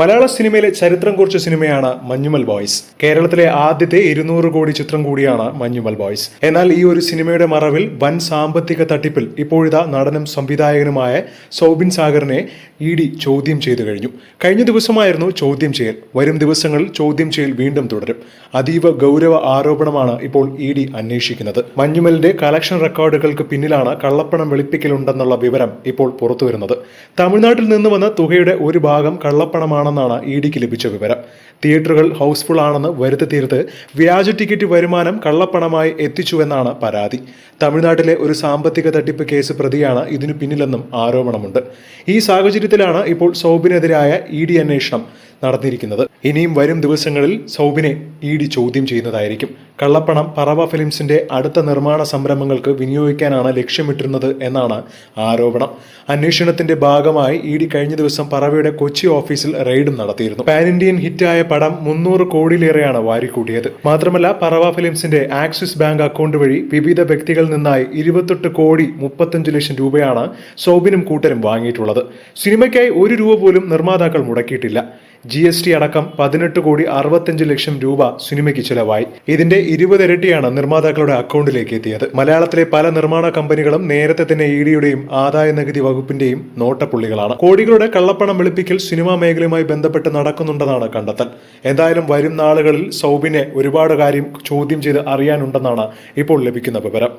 മലയാള സിനിമയിലെ ചരിത്രം കുറിച്ച സിനിമയാണ് മഞ്ഞുമൽ ബോയ്സ്. കേരളത്തിലെ ആദ്യത്തെ ഇരുന്നൂറ് കോടി ചിത്രം കൂടിയാണ് മഞ്ഞുമൽ ബോയ്സ്. എന്നാൽ ഈ ഒരു സിനിമയുടെ മറവിൽ വൻ സാമ്പത്തിക തട്ടിപ്പിൽ ഇപ്പോഴിതാ നടനും സംവിധായകനുമായ സൗബിൻ സാഗറിനെ ഇ ഡി ചോദ്യം ചെയ്തു കഴിഞ്ഞു. കഴിഞ്ഞ ദിവസമായിരുന്നു ചോദ്യം ചെയ്യൽ. വരും ദിവസങ്ങളിൽ ചോദ്യം ചെയ്യൽ വീണ്ടും തുടരും. അതീവ ഗൗരവ ആരോപണമാണ് ഇപ്പോൾ ഇ ഡി അന്വേഷിക്കുന്നത്. മഞ്ഞുമലിന്റെ കളക്ഷൻ റെക്കോർഡുകൾക്ക് പിന്നിലാണ് കള്ളപ്പണം വെളുപ്പിക്കലുണ്ടെന്നുള്ള വിവരം ഇപ്പോൾ പുറത്തുവരുന്നത്. തമിഴ്നാട്ടിൽ നിന്ന് വന്ന തുകയുടെ ഒരു ഭാഗം കള്ളപ്പണമാണെന്നാണ് ഇ ഡിക്ക് ലഭിച്ച വിവരം. തിയേറ്ററുകൾ ഹൗസ്ഫുൾ ആണെന്ന് വരുത്തി തീർത്ത് വ്യാജ ടിക്കറ്റ് വരുമാനം കള്ളപ്പണമായി എത്തിച്ചുവെന്നാണ് പരാതി. തമിഴ്നാട്ടിലെ ഒരു സാമ്പത്തിക തട്ടിപ്പ് കേസ് പ്രതിയാണ് ഇതിനു പിന്നിലെന്നും ആരോപണമുണ്ട്. ഈ സാഹചര്യത്തിലാണ് ഇപ്പോൾ സൗബിനെതിരായ ഇ ഡി അന്വേഷണം നടത്തിയിരിക്കുന്നത്. ഇനിയും വരും ദിവസങ്ങളിൽ സൗബിനെ ഇ ഡി ചോദ്യം ചെയ്യുന്നതായിരിക്കും. കള്ളപ്പണം പറവ ഫിലിംസിന്റെ അടുത്ത നിർമ്മാണ സംരംഭങ്ങൾക്ക് വിനിയോഗിക്കാനാണ് ലക്ഷ്യമിട്ടിരുന്നത് എന്നാണ് ആരോപണം. അന്വേഷണത്തിന്റെ ഭാഗമായി ഇ ഡി കഴിഞ്ഞ ദിവസം പറവയുടെ കൊച്ചി ഓഫീസിൽ റെയ്ഡും നടത്തിയിരുന്നു. പാൻ ഇന്ത്യൻ ഹിറ്റായ പടം മുന്നൂറ് കോടിയിലേറെയാണ് വാരിക്കൂട്ടിയത്. മാത്രമല്ല പറവ ഫിലിംസിന്റെ ആക്സിസ് ബാങ്ക് അക്കൗണ്ട് വഴി വിവിധ വ്യക്തികളിൽ നിന്നായി ഇരുപത്തെട്ട് കോടി മുപ്പത്തഞ്ച് ലക്ഷം രൂപയാണ് സോബിനും കൂട്ടരും വാങ്ങിയിട്ടുള്ളത്. സിനിമയ്ക്കായി ഒരു രൂപ പോലും നിർമ്മാതാക്കൾ മുടക്കിയിട്ടില്ല. ജി അടക്കം പതിനെട്ട് കോടി അറുപത്തഞ്ച് ലക്ഷം രൂപ സിനിമയ്ക്ക് ചിലവായി. ഇതിന്റെ ഇരുപത് ഇരട്ടിയാണ് നിർമ്മാതാക്കളുടെ അക്കൗണ്ടിലേക്ക് എത്തിയത്. മലയാളത്തിലെ പല നിർമ്മാണ കമ്പനികളും നേരത്തെ തന്നെ ഇ ഡിയുടെയും ആദായ നികുതി വകുപ്പിന്റെയും നോട്ടപ്പുള്ളികളാണ്. കോടികളുടെ കള്ളപ്പണം വെളുപ്പിക്കൽ സിനിമാ മേഖലയുമായി ബന്ധപ്പെട്ട് നടക്കുന്നുണ്ടെന്നാണ് കണ്ടെത്തൽ. എന്തായാലും വരും നാളുകളിൽ സൗബിനെ ഒരുപാട് കാര്യം ചോദ്യം ചെയ്ത് അറിയാനുണ്ടെന്നാണ് ഇപ്പോൾ ലഭിക്കുന്ന വിവരം.